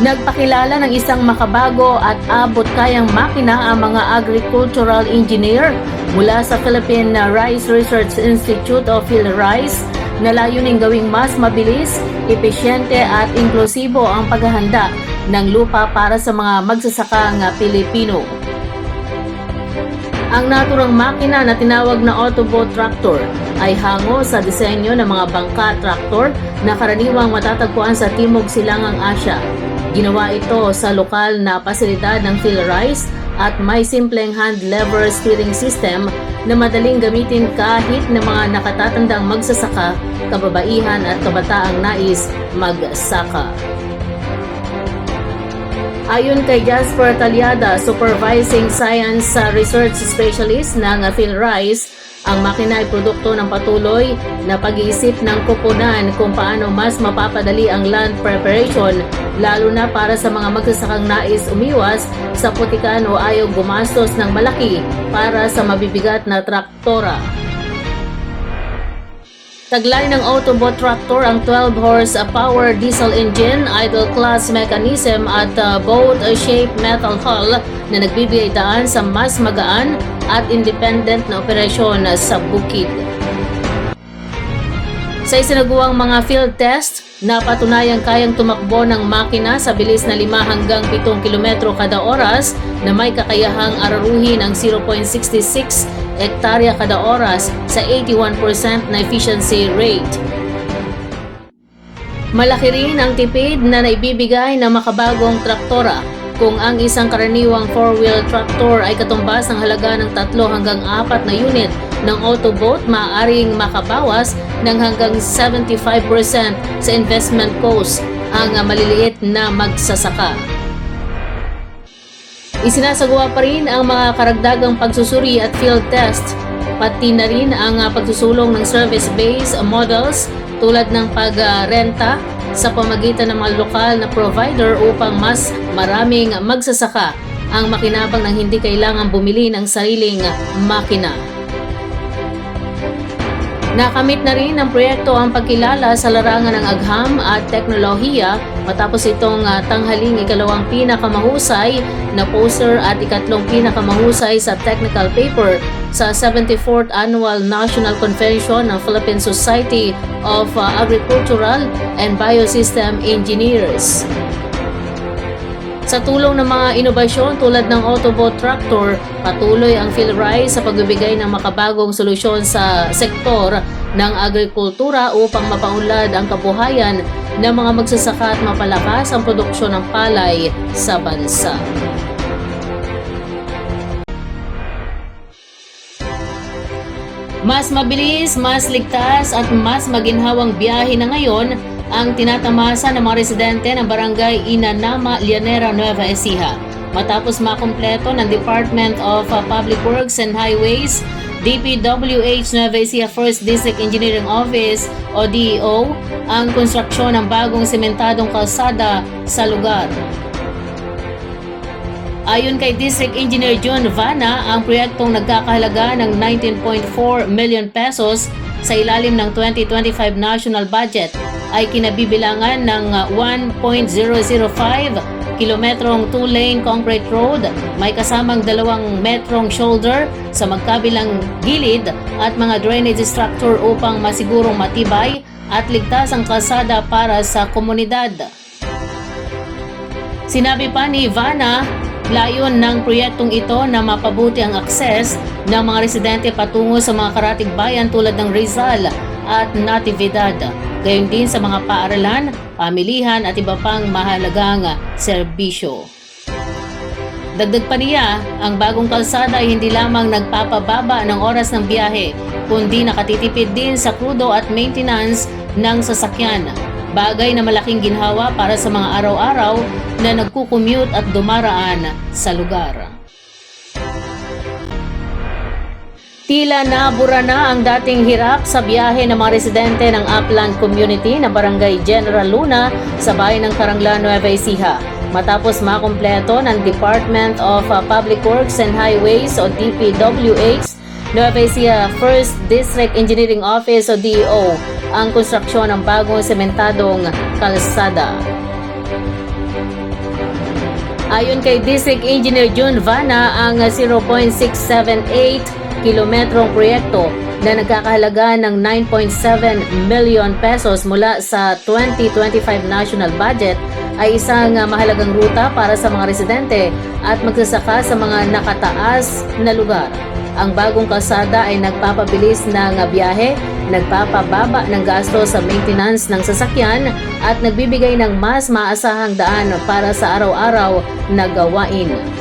Nagpakilala ng isang makabago at abot kayang makina ang mga agricultural engineer mula sa Philippine Rice Research Institute of PhilRice na layuning gawing mas mabilis, epesyente at inklusibo ang paghahanda ng lupa para sa mga magsasakang Pilipino. Ang naturang makina na tinawag na Autobot Tractor ay hango sa disenyo ng mga bangka traktor na karaniwang matatagpuan sa Timog Silangang Asya. Ginawa ito sa lokal na pasilidad ng PhilRice at may simpleng hand lever steering system na madaling gamitin kahit ng mga nakatatandang magsasaka, kababaihan at kabataang nais magsaka. Ayon kay Jasper Talyada, Supervising Science Research Specialist ng PhilRice, ang makina ay produkto ng patuloy na pag-iisip ng kupunan kung paano mas mapapadali ang land preparation lalo na para sa mga magsasakang nais umiwas sa putikan o ayaw gumastos ng malaki para sa mabibigat na traktora. Taglay ng Autobot Tractor ang 12-horse power diesel engine, idle class mechanism at uh, boat-shaped metal hull na nagbibigay daan sa mas magaan at independent na operasyon sa bukid. Sa isinagawa mga field test, napatunayang kayang tumakbo ng makina sa bilis na 5 hanggang 7 kilometro kada oras na may kakayahang araruhin ang 0.66 hektarya kada oras sa 81% na efficiency rate. Malaki rin ang tipid na naibibigay ng makabagong traktora kung ang isang karaniwang four-wheel tractor ay katumbas ng halaga ng 3 hanggang 4 na unit ng Autobot, maaaring makabawas ng hanggang 75% sa investment cost ang maliliit na magsasaka. Isinasagawa pa rin ang mga karagdagang pagsusuri at field test, pati na rin ang ah, pagsusulong ng service-based models tulad ng pagrenta sa pamagitan ng mga lokal na provider upang mas maraming magsasaka ang makinabang ng hindi kailangan bumili ng sariling makina. Nakamit na rin ng proyekto ang pagkilala sa larangan ng agham at teknolohiya matapos itong ah, tanghaling ikalawang pinakamahusay na poster at ikatlong pinakamahusay sa technical paper sa 74th Annual National Convention ng Philippine Society of ah, Agricultural and Biosystem Engineers. Sa tulong ng mga inobasyon tulad ng Autobot Tractor, patuloy ang PhilRice sa pagbibigay ng makabagong solusyon sa sektor ng agrikultura upang mapaunlad ang kabuhayan ng mga magsasaka at mapalakas ang produksyon ng palay sa bansa. Mas mabilis, mas ligtas at mas maginhawang biyahe na ngayon ang tinatamasa ng mga residente ng barangay Inanama, Llanera, Nueva Ecija. Matapos makumpleto ng Department of Public Works and Highways, DPWH Nueva Ecija First District Engineering Office o DEO ang konstruksyon ng bagong sementadong kalsada sa lugar. Ayon kay District Engineer John Vana, ang proyektong nagkakahalaga ng 19.4 million pesos sa ilalim ng 2025 national budget ay kinabibilangan ng uh, 1.005 kilometrong two-lane concrete road, may kasamang dalawang metrong shoulder sa magkabilang gilid at mga drainage structure upang masigurong matibay at ligtas ang kalsada para sa komunidad. Sinabi pa ni Ivana, layon ng proyektong ito na mapabuti ang akses ng mga residente patungo sa mga karatig bayan tulad ng Rizal at Natividad. Gayon din sa mga paaralan, pamilihan at iba pang mahalagang serbisyo. Dagdag pa niya, ang bagong kalsada ay hindi lamang nagpapababa ng oras ng biyahe, kundi nakatitipid din sa krudo at maintenance ng sasakyan. Bagay na malaking ginhawa para sa mga araw-araw na nagkukommute at dumaraan sa lugar. Tila nabura na ang dating hirap sa biyahe ng mga residente ng Upland Community na Barangay General Luna sa bayan ng Karanglan, Nueva Ecija. Matapos makumpleto ng Department of Public Works and Highways o DPWH, Nueva Ecija First District Engineering Office o DEO ang konstruksyon ng bagong sementadong kalsada. Ayon kay District Engineer June Vana, ang 0.678 kilometrong proyekto na nagkakahalaga ng 9.7 million pesos mula sa 2025 national budget ay isang ah, mahalagang ruta para sa mga residente at magsasaka sa mga nakataas na lugar. Ang bagong kalsada ay nagpapabilis ng ah, biyahe, nagpapababa ng gasto sa maintenance ng sasakyan at nagbibigay ng mas maasahang daan para sa araw-araw na gawain.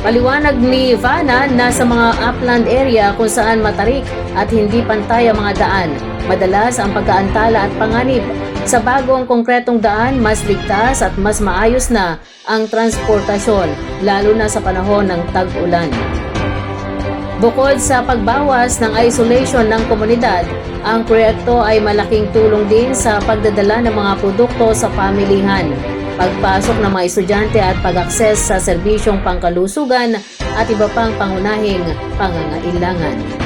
Paliwanag ni Vanna na sa mga upland area kung saan matarik at hindi pantay ang mga daan, madalas ang pagkaantala at panganib. Sa bagong konkretong daan, mas ligtas at mas maayos na ang transportasyon, lalo na sa panahon ng tag-ulan. Bukod sa pagbawas ng isolation ng komunidad, ang proyekto ay malaking tulong din sa pagdadala ng mga produkto sa pamilihan, pagpasok ng mga estudyante at pag-akses sa serbisyong pangkalusugan at iba pang pangunahing pangangailangan.